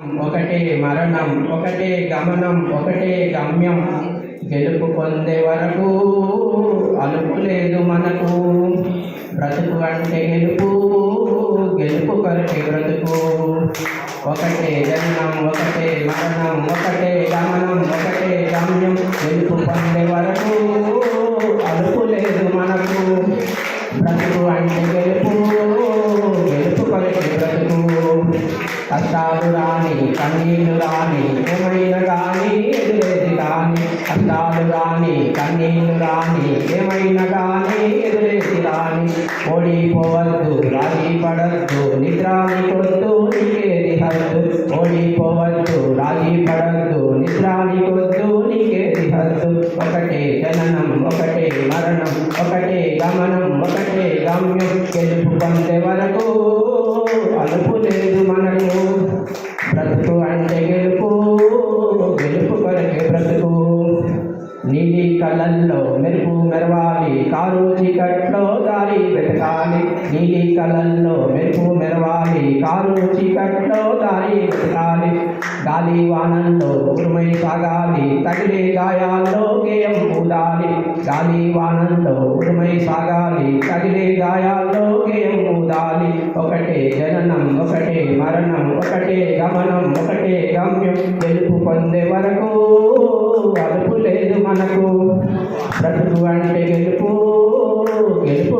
ఒకటే మరణం ఒకటే గమనం ఒకటే గమ్యం. గెలుపు పొందే వరకు అలుపు లేదు మనకు. బ్రతుకు అంటే గెలుపు గెలుపు కొరకే బ్రతుకు. ఒకటే జననం ఒకటే మరణం ఒకటే గమనం ఒకటే గమ్యం. గెలుపు పొందే వరకు అలుపు లేదు మనకు. బ్రతుకు అంటే గెలుపు కష్టాలు రాని కన్నీళ్ళు రాని ఏమైనా కానీ ఎదురేది కానీ కష్టాలు రాని కన్నీళ్ళు రాని ఏమైనా కానీ ఎదురేది రాని ఓడిపోవద్దు రాజీ పడద్దు నిద్రాని కొద్దు నీకేది హద్దు? ఓడిపోవద్దు రాజీ పడద్దు నిద్రాని కొద్దు నీకేది హద్దు? ఒకటే జననం ఒకటే మరణం ఒకటే గమనం ఒకటే గమ్యం. గెలుపు పొందే వరకు నీలి కళ్ళల్లో మెరుపు మెరవాలి కారు చీకట్లో దారి వెతకాలి. నీలి కళ్ళల్లో మెరుపు మెరవాలి కారు చీకట్లో దారి వెతకాలి. గాలి వానంలో ఉరుమై సాగాలి తగిలే గాయాల్లో గేయం ఊదాలి. గాలి వానంలో ఉరుమై సాగాలి తగిలే గాయాల్లో గేయం ఊదాలి. ఒకటే జననం ఒకటే మరణం ఒకటే గమనం ఒకటే గమ్యం. తెలుపు పొందే వరకు బ్రతుకు అంటే గెలుపు గెలుపు